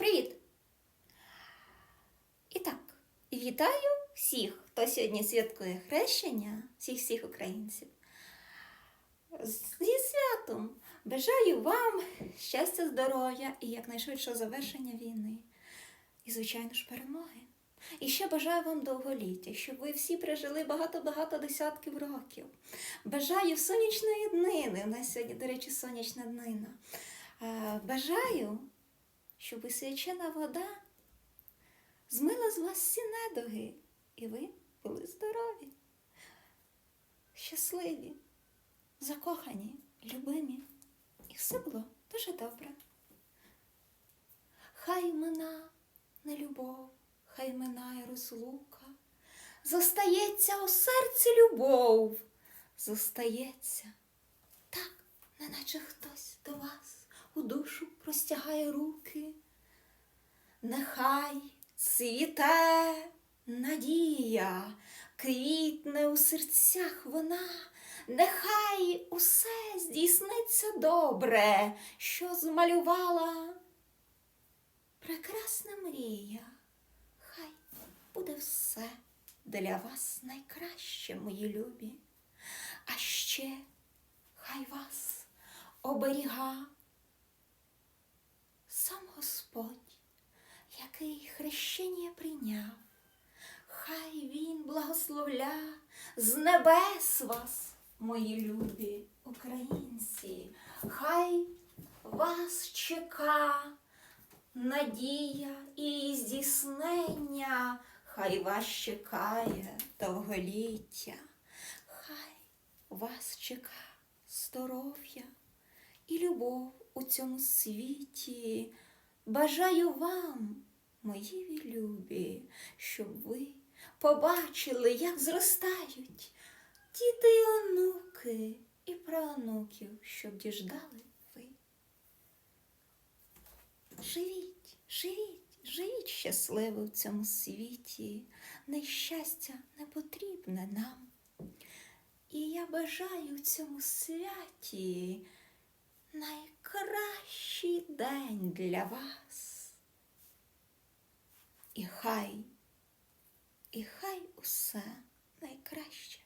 Привіт! І так, вітаю всіх, хто сьогодні святкує хрещення, всіх всіх українців. Зі святом! Бажаю вам щастя, здоров'я і якнайшвидшого завершення війни. І, звичайно ж, перемоги. І ще бажаю вам довголіття, щоб ви всі прожили багато-багато десятків років. Бажаю сонячної днини. У нас сьогодні, до речі, сонячна днина. Е, Бажаю, щоб свячена вода змила з вас всі недуги, і ви були здорові, щасливі, закохані, любимі. І все було дуже добре. Хай мина не любов, хай минає розлука. Зостається у серці любов, зостається так, неначе хтось до вас у душу простягає руки. Нехай цвіте надія, квітне у серцях вона, нехай усе здійсниться добре, що змалювала прекрасна мрія. Хай буде все для вас найкраще, мої любі. А ще хай вас оберіга Господь, який хрещення прийняв. Хай він благословля з небес вас, мої любі українці, хай вас чека надія і здійснення, хай вас чекає довголіття, хай вас чека здоров'я і любов у цьому світі. Бажаю вам, мої любі, щоб ви побачили, як зростають діти і онуки і праонуків, щоб діждали ви. Живіть, живіть, живіть щасливо в цьому світі. Нещастя не потрібне нам. І я бажаю цьому святі найкращий день для вас. І хай, і хай усе найкраще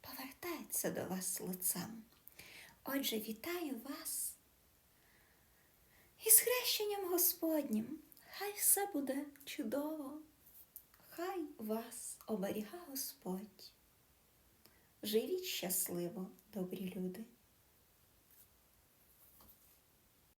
повертається до вас лицем. Отже, вітаю вас із хрещенням Господнім. Хай все буде чудово, хай вас оберіга Господь. Живіть щасливо, добрі люди.